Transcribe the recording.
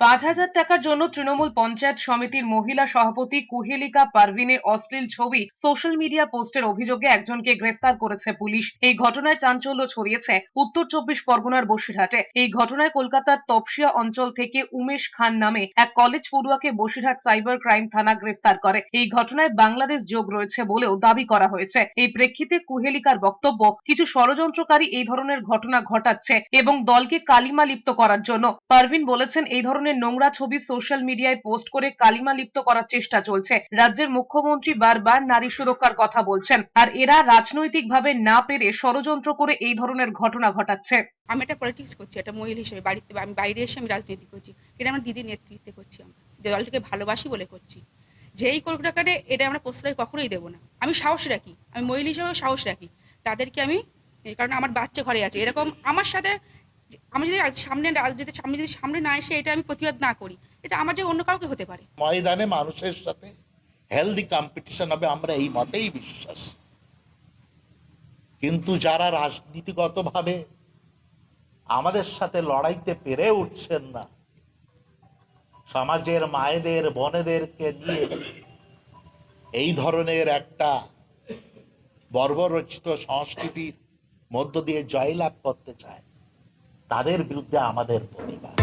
পাঁচ হাজার টাকার জন্য তৃণমূল পঞ্চায়েত সমিতির মহিলা সভাপতি কুহেলিকা পারভিনের অশ্লীল ছবি সোশ্যাল মিডিয়া পোস্টের অভিযোগে একজনকে গ্রেফতার করেছে পুলিশ। এই ঘটনায় চাঞ্চল্য ছড়িয়েছে উত্তর চব্বিশ পরগনার বসিরহাটে। এই ঘটনায় কলকাতার তপসিয়া অঞ্চল থেকে উমেশ খান নামে এক কলেজ পড়ুয়াকে বসিরহাট সাইবার ক্রাইম থানা গ্রেফতার করে। এই ঘটনায় বাংলাদেশ যোগ রয়েছে বলেও দাবি করা হয়েছে। এই প্রেক্ষিতে কুহেলিকার বক্তব্য, কিছু ষড়যন্ত্রকারী এই ধরনের ঘটনা ঘটাচ্ছে এবং দলকে কালিমা লিপ্ত করার জন্য। পারভিন বলেছেন, এই ধরনের নোংরা ছবি সোশ্যাল মিডিয়ায় পোস্ট করে কালিমা লিপ্ত করার চেষ্টা চলছে। রাজ্যের মুখ্যমন্ত্রী বারবার নারী সুরক্ষার কথা বলছেন। আর এরা রাজনৈতিকভাবে না পেরে ষড়যন্ত্র করে এই ধরনের ঘটনা ঘটাচ্ছে। আমি একটা পলিটিক্স করছি, একটা মহিলা হিসেবে। বাড়িতে আমি, বাইরে এসে আমি রাজনীতি করছি। এটা আমার দিদির নেতৃত্বে করছি আমরা। যে দলটাকে ভালোবাসি বলে করছি। যেই করুক না কেন, এটা আমরা প্রশ্রয় কখনোই দেবো না। আমি সাহস রাখি। আমি মহিলা হিসেবে সাহস রাখি। তাদেরকে আমি, কারণে আমার বাচ্চা ঘরে আছে। এরকম আমার সাথে আমি যদি সামনে রাজনীতির সামনে যদি সামনে না এসে এটা আমি প্রতিবাদ না করি, এটা আমার যে অন্য কাউকে হতে পারে। ময়দানে মানুষের সাথে হেলদি কম্পিটিশন হবে, আমরা এই মতেই বিশ্বাস। কিন্তু যারা রাজনীতিগতভাবে আমাদের সাথে লড়াইতে পেরে উঠছেন না, সমাজের মায়েদের, বোনেদেরকে নিয়ে এই ধরনের একটা বর্বরচিত সংস্কৃতির মধ্য দিয়ে জয়লাভ করতে চায়। তাদের বিরুদ্ধে আমাদের প্রতিবাদ।